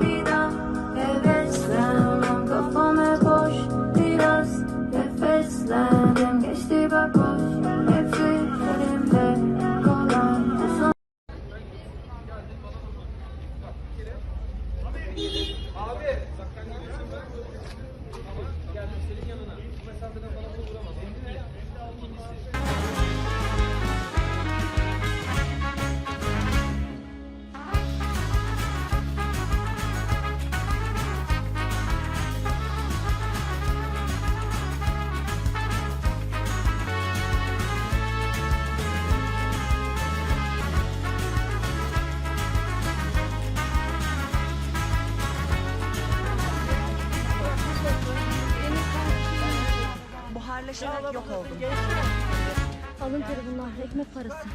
Bir daha heveslenmem kafam hep boş Biraz nefeslendim Buharlaşarak yok oldum. Alın teri bunlar. Ekmek parası.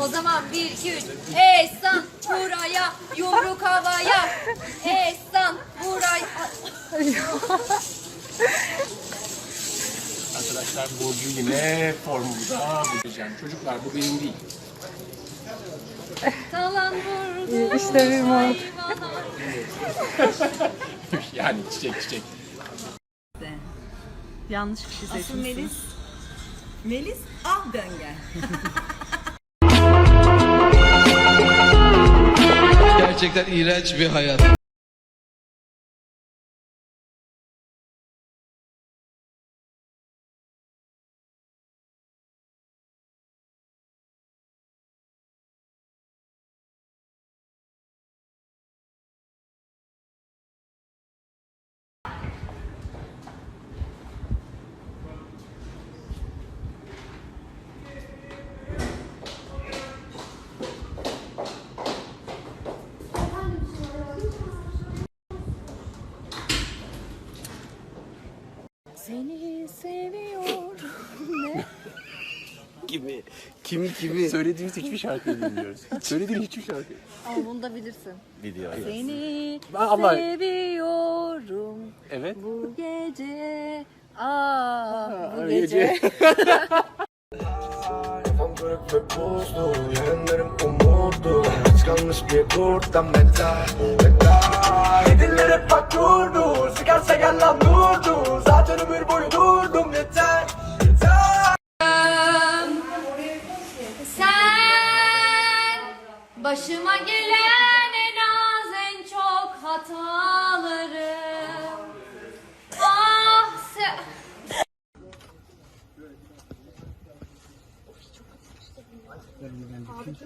O zaman bir, iki, üç. Ehsan buraya, yumruk havaya. Ehsan buraya. Arkadaşlar Burcu yine formunda bulacağım. Çocuklar bu benim değil. Talan vurdu. İşte bir mor. yani çiçek çiçek. Yanlış kişi seçmişsin. Melis. Melis ah dön gel. Gerçekten iğrenç bir hayat. Seni seviyorum. Kimi? Kimi kimi? Söylediğiniz hiçbir şarkıyı bilmiyoruz. Söylediğin hiçbir şarkı. Ama bunu da bilirsin. Biliyor. Evet. Seni ama- seviyorum Evet. bu gece. Aa, bu Aa, gece. Kırık ve buzlu Yarınlarım umutlu Tıkanmış bir kurttan meta Meta Edinler hep bak durdu Sıkarsa gel lan durdu. Zaten ömür boyu durdum yeter Yeter. Sen başıma gelen